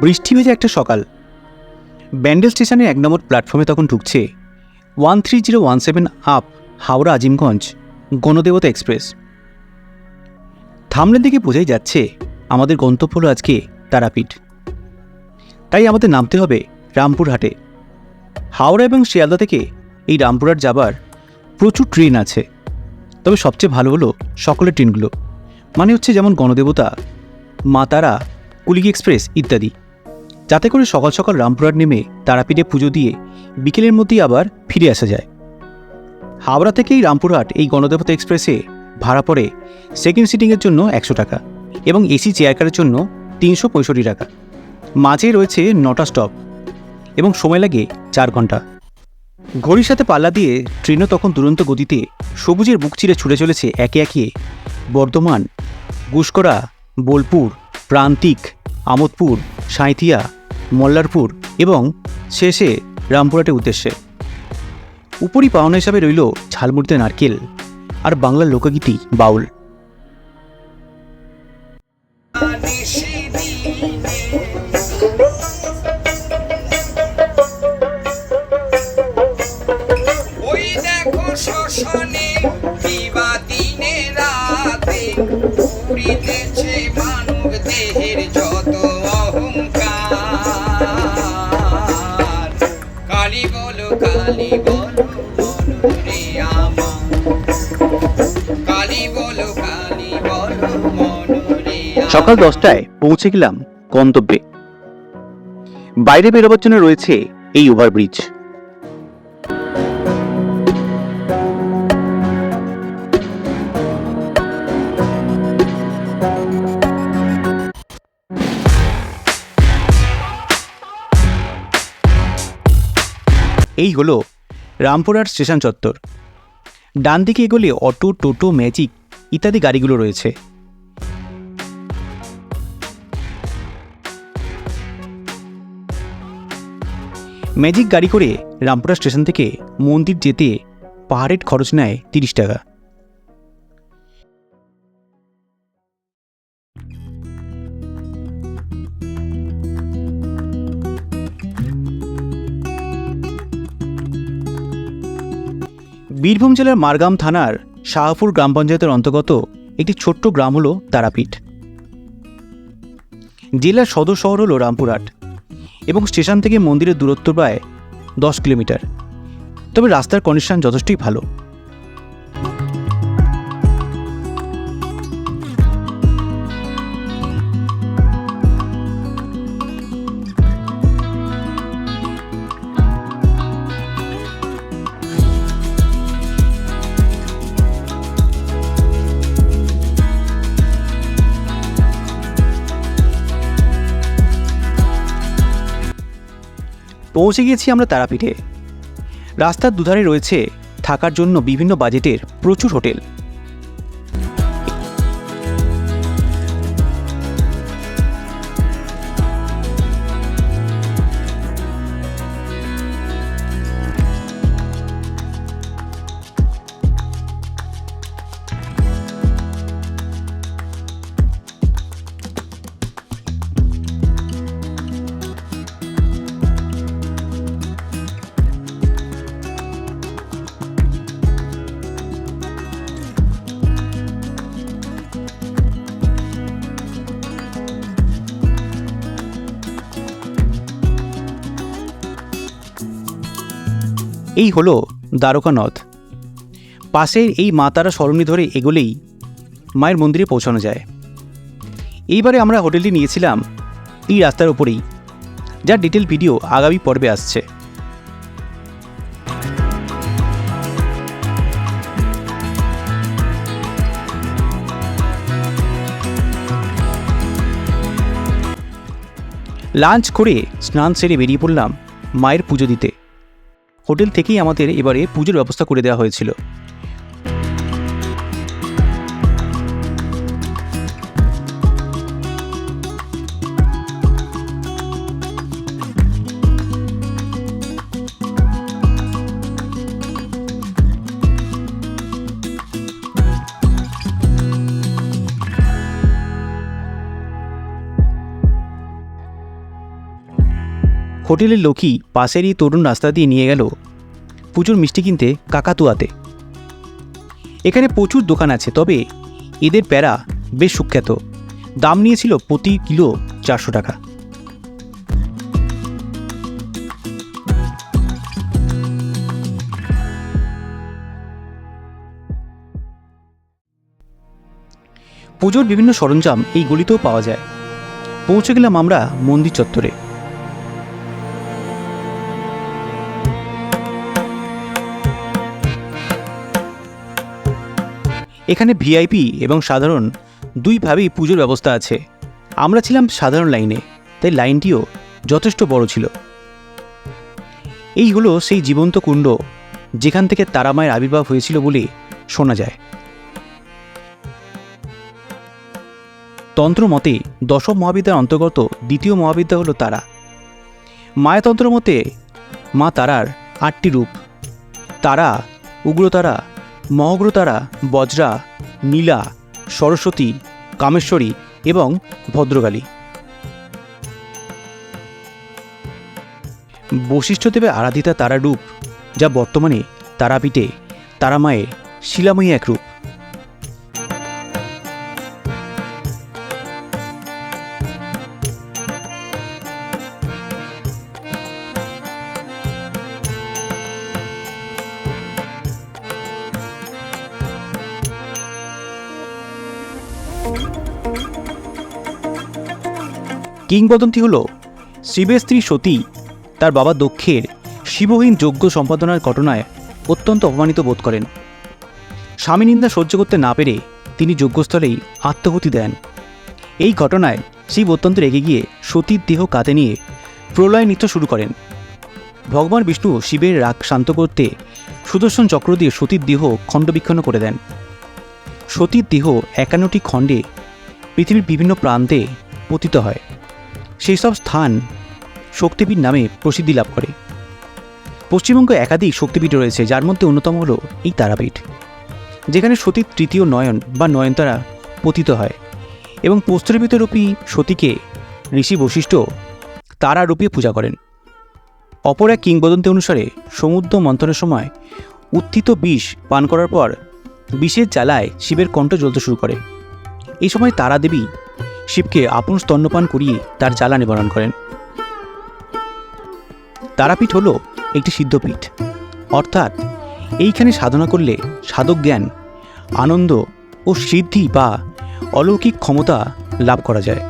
বৃষ্টি ভেজে একটা সকাল। ব্যান্ডেল স্টেশনের এক নম্বর প্ল্যাটফর্মে তখন ঢুকছে one three zero one seven up Howrah Azimganj, Ganadevata express. থামলের দিকে বোঝাই যাচ্ছে আমাদের গন্তব্য হলো আজকে তারাপীঠ। তাই আমাদের নামতে হবে রামপুরহাটে। হাওড়া এবং শিয়ালদা থেকে এই রামপুরহাট যাবার প্রচুর ট্রেন আছে। তবে সবচেয়ে ভালো হলো সকলের ট্রেনগুলো। মানে হচ্ছে যেমন গণদেবতা, মা তারা কুলিকি এক্সপ্রেস ইত্যাদি। যাতে করে সকাল সকাল রামপুরহাট নেমে তারাপীঠে পুজো দিয়ে বিকেলের মধ্যেই আবার ফিরে আসা যায়। হাওড়া থেকেই রামপুরহাট এই গণদেবতা এক্সপ্রেসে ভাড়া পড়ে সেকেন্ড সিটিংয়ের জন্য একশো টাকা এবং এসি চেয়ার কারের জন্য তিনশো পঁয়ষট্টি টাকা। মাঝে রয়েছে নটা স্টপ এবং সময় লাগে চার ঘণ্টা। ঘড়ির সাথে পাল্লা দিয়ে ট্রেনও তখন দুরন্ত গতিতে সবুজের বুক চিরে ছুটে চলেছে একে একে বর্ধমান, গুসকরা, বোলপুর, প্রান্তিক, আমোদপুর, সাঁইথিয়া মল্লারপুর এবং শেষে রামপুরহাটের উদ্দেশ্যে। উপরই পাওনা হিসাবে রইল ঝালমুড়িতে নারকেল আর বাংলার লোকগীতি বাউল। রাতে। সকাল দশটায় পৌঁছে গেলাম গন্তব্যে। বাইরে বেরোবার জন্য রয়েছে এই ওভারব্রিজ এই হলো রামপুরার স্টেশন চত্বর। ডান দিকে এগোলে অটো, টোটো, ম্যাজিক ইত্যাদি গাড়িগুলো রয়েছে। ম্যাজিক গাড়ি করে রামপুরা স্টেশন থেকে মন্দির যেতে পাহাড়ের খরচ নেয় তিরিশ টাকা। বীরভূম জেলার মারগাম থানার শাহপুর গ্রাম পঞ্চায়েতের অন্তর্গত একটি ছোট্ট গ্রাম হল তারাপীঠ। জেলার সদর শহর হলো রামপুরহাট। এবং স্টেশন থেকে মন্দিরের দূরত্ব প্রায় দশ কিলোমিটার। তবে রাস্তার কন্ডিশন যথেষ্টই ভালো। পৌঁছে গিয়েছি আমরা তারাপীঠে। রাস্তার দুধারে রয়েছে থাকার জন্য বিভিন্ন বাজেটের প্রচুর হোটেল। এই হলো দ্বারকা নদ পাশের এই মা তারা ধরে এগোলেই মায়ের মন্দিরে পৌঁছানো যায়। এইবারে আমরা হোটেলটি নিয়েছিলাম এই রাস্তার ওপরেই যার ডিটেল ভিডিও আগামী পর্বে আসছে। লাঞ্চ করে স্নান সেরে বেরিয়ে পড়লাম মায়ের পুজো দিতে। হোটেল থেকেই আমাদের এবারে পুজোর ব্যবস্থা করে দেওয়া হয়েছিল। হোটেলের লোকই পাশেরই তরুণ রাস্তা দিয়ে নিয়ে গেল পুজোর মিষ্টি কিনতে কাকাতুয়াতে। এখানে প্রচুর দোকান আছে, তবে এদের প্যারা বেশ সুখ্যাত। দাম নিয়েছিল প্রতি কিলো চারশো টাকা। পুজোর বিভিন্ন সরঞ্জাম এই গলিতেও পাওয়া যায়। পৌঁছে গেলাম আমরা মন্দির চত্বরে। এখানে ভিআইপি এবং সাধারণ দুইভাবেই পুজোর ব্যবস্থা আছে। আমরা ছিলাম সাধারণ লাইনে, তাই লাইনটিও যথেষ্ট বড় ছিল। এই হলো সেই জীবন্ত কুণ্ড, যেখান থেকে তারামায়ের আবির্ভাব হয়েছিল বলে শোনা যায়। তন্ত্র মতে দশম মহাবিদ্যার অন্তর্গত দ্বিতীয় মহাবিদ্যা হলো তারা। মায়াতন্ত্র মতে মা তারার আটটি রূপ। তারা, উগ্রতারা মহগ্রতারা, বজ্রা, নীলা, সরস্বতী, কামেশ্বরী এবং ভদ্রকালী। বশিষ্ঠদেবে আরাধিতা তারারূপ, যা বর্তমানে তারাপীঠে তারামায়ের শিলাময়ী এক রূপ। কিংবদন্তি হল শিবের স্ত্রী সতী। তার বাবা দক্ষের শিবহীন যজ্ঞ সম্পাদনার ঘটনায় অত্যন্ত অপমানিত বোধ করেন। স্বামী নিন্দা সহ্য করতে না পেরে তিনি যজ্ঞস্থলেই আত্মহতি দেন। এই ঘটনায় শিব অত্যন্ত রেগে গিয়ে সতীর দেহ কাঁধে নিয়ে প্রলয় নৃত্য শুরু করেন। ভগবান বিষ্ণু শিবের রাগ শান্ত করতে সুদর্শন চক্র দিয়ে সতীর দেহ খণ্ডবিক্ষণ করে দেন। সতীর দেহ একান্নটি খণ্ডে পৃথিবীর বিভিন্ন প্রান্তে পতিত হয়। সেই সব স্থান শক্তিপীঠ নামে প্রসিদ্ধি লাভ করে। পশ্চিমবঙ্গে একাধিক শক্তিপীঠ রয়েছে, যার মধ্যে অন্যতম হল এই তারাপীঠ। যেখানে সতীর তৃতীয় নয়ন বা নয়নতারা পতিত হয় এবং প্রস্তরপিতরূপী সতীকে ঋষি বশিষ্ঠ তারা রূপে পূজা করেন। অপর এক কিংবদন্তি অনুসারে সমুদ্র মন্থনের সময় উত্থিত বিষ পান করার পর বিষের জ্বালায় শিবের কণ্ঠ জ্বলতে শুরু করে। এই সময় তারা দেবী শিবকে আপন স্তন্যপান করিয়ে তার জ্বালা নিবারণ করেন। তারাপীঠ হল একটি সিদ্ধপীঠ। অর্থাৎ এইখানে সাধনা করলে সাধক জ্ঞান, আনন্দ ও সিদ্ধি বা অলৌকিক ক্ষমতা লাভ করা যায়।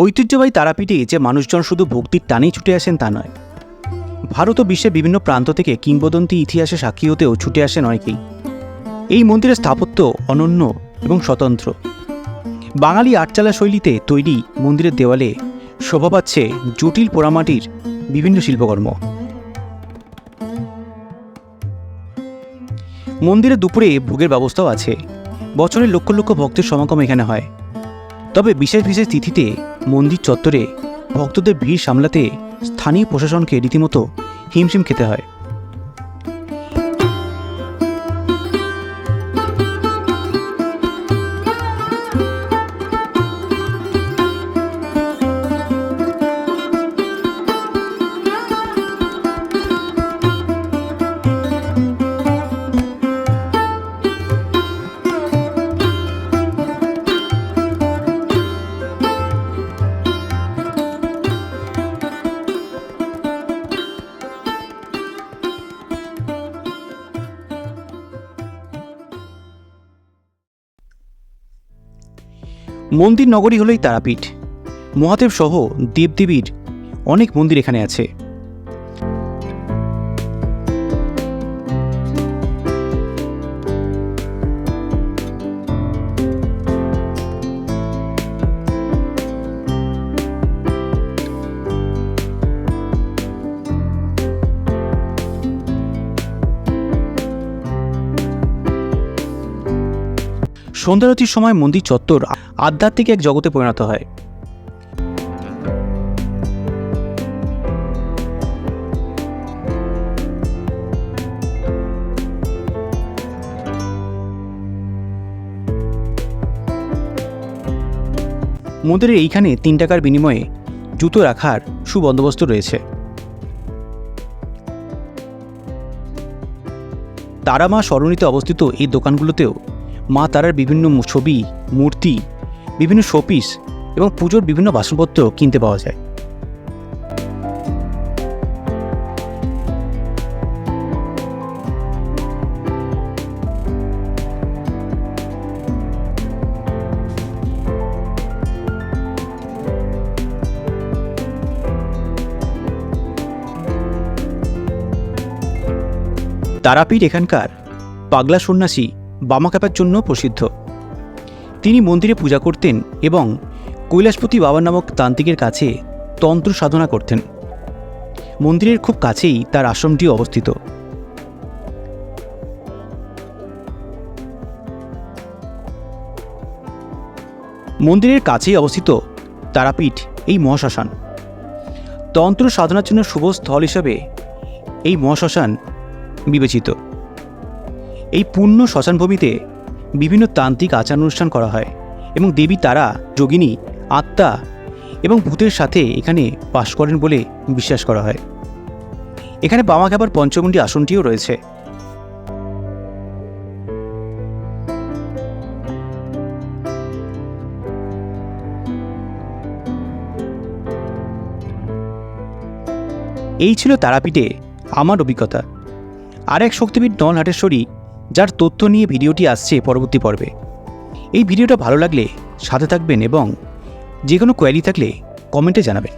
ঐতিহ্যবাহী তারাপীঠে যে মানুষজন শুধু ভক্তির টানেই ছুটে আসেন তা নয়। ভারত ও বিশ্বের বিভিন্ন প্রান্ত থেকে কিংবদন্তি ইতিহাসে সাক্ষী হতেও ছুটে আসেন অনেকেই। এই মন্দিরের স্থাপত্য অনন্য এবং স্বতন্ত্র। বাঙালি আটচালা শৈলীতে তৈরি মন্দিরের দেওয়ালে শোভা পাচ্ছে জটিল পোড়ামাটির বিভিন্ন শিল্পকর্ম। মন্দিরে দুপুরে ভোগের ব্যবস্থাও আছে। বছরের লক্ষ লক্ষ ভক্তের সমাগম এখানে হয়। তবে বিশেষ বিশেষ তিথিতে মন্দির চত্বরে ভক্তদের ভিড় সামলাতে স্থানীয় প্রশাসনকে রীতিমতো হিমশিম খেতে হয়। মন্দির নগরী হলেই তারাপীঠ। মহাদেব সহ দেবদেবীর অনেক মন্দির এখানে আছে। সন্ধ্যারতির সময় মন্দির চত্বর আধ্যাত্মিক এক জগতে পরিণত হয়। মন্দিরের এইখানে তিন টাকার বিনিময়ে জুতো রাখার সুবন্দোবস্ত রয়েছে। তারা মা সরণিতে অবস্থিত এই দোকানগুলোতেও মা তারার বিভিন্ন ছবি, মূর্তি, বিভিন্ন শোপিস এবং পুজোর বিভিন্ন বাসনপত্র কিনতে পাওয়া যায়। তারাপীঠ এখানকার পাগলা সন্ন্যাসী বামাকাপার জন্য প্রসিদ্ধ। তিনি মন্দিরে পূজা করতেন এবং কৈলাসপতি বাবা নামক তান্ত্রিকের কাছে তন্ত্র সাধনা করতেন। মন্দিরের খুব কাছেই তার আশ্রমটি অবস্থিত। মন্দিরের কাছেই অবস্থিত তারাপীঠ, এই মহাশ্মশান। তন্ত্র সাধনার জন্য শুভ স্থল হিসাবে এই মহাশ্মশান বিবেচিত। এই পূর্ণ শ্মশানভূমিতে বিভিন্ন তান্ত্রিক আচার অনুষ্ঠান করা হয় এবং দেবী তারা, যোগিনী, আত্মা এবং ভূতের সাথে এখানে বাস করেন বলে বিশ্বাস করা হয়। এখানে বামা খাবার পঞ্চমুণ্ডী আসনটিও রয়েছে। এই ছিল তারাপীঠে আমার অভিজ্ঞতা। আর এক শক্তিপীঠ নল হাটেশ্বরী যার তথ্য নিয়ে ভিডিওটি আসছে পরবর্তী পর্বে। এই ভিডিওটা ভালো লাগলে সাথে থাকবেন এবং যে কোনো কোয়ারি থাকলে কমেন্টে জানাবেন।